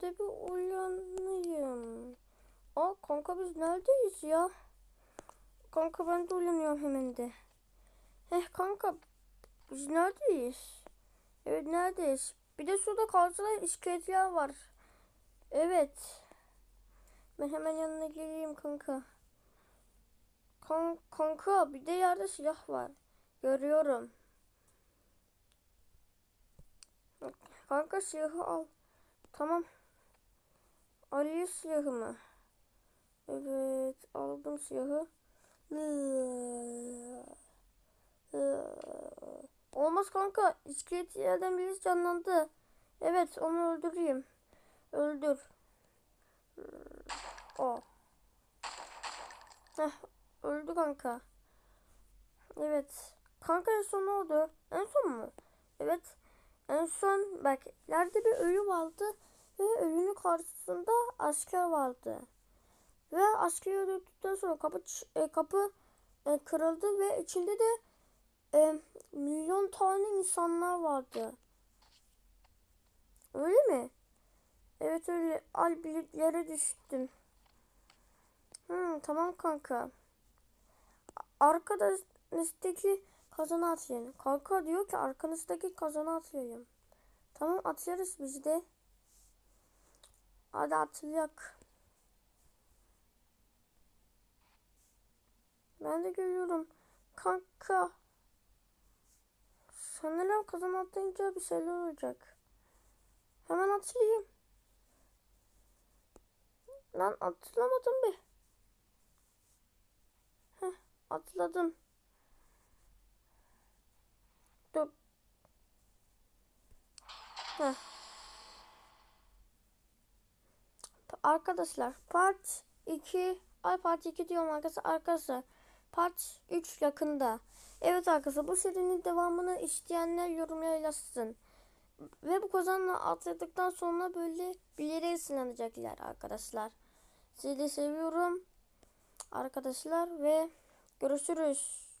de bir uyanayım. Aa kanka biz neredeyiz ya? Kanka ben de uyanıyorum hemen de. Heh kanka biz neredeyiz? Evet neredeyiz? Bir de şurada karşıda iskeletler var. Evet. Ben hemen yanına geleyim kanka. Kan kanka bir de yerde silah var. Görüyorum. Kanka silahı al. Tamam. Alayım silahımı. Evet aldım silahı. Olmaz kanka. İskelet yerden birisi canlandı. Evet onu öldüreyim. Öldür. O. Heh, öldü kanka. Evet. Kanka en son ne oldu? En son mu? Evet. En son bak ileride bir ölü vardı ve ölünün karşısında asker vardı. Ve askeri öldürdükten sonra kapı e, kapı e, kırıldı ve içinde de e, milyon tane insanlar vardı. Öyle mi? Evet öyle. Al biletlere düştüm. Hmm, tamam kanka. Arkanızdaki kazanı atlayın. Kanka diyor ki arkanızdaki kazanı atlayalım. Tamam atlarız biz de. Hadi atlayak. Ben de görüyorum. Kanka. Sanırım kazan atlayınca bir şeyler olacak. Hemen atlayayım. Lan atlamadım bir. Heh, atladım. Dur. Heh. Arkadaşlar part 2 ay part 2 diyorum arkadaşlar arkadaşlar part 3 yakında. Evet arkadaşlar bu serinin devamını isteyenler yorumlara yazsın. Ve bu kazanla atladıktan sonra böyle bir yere ısınlanacaklar arkadaşlar. Sizi de seviyorum arkadaşlar ve görüşürüz.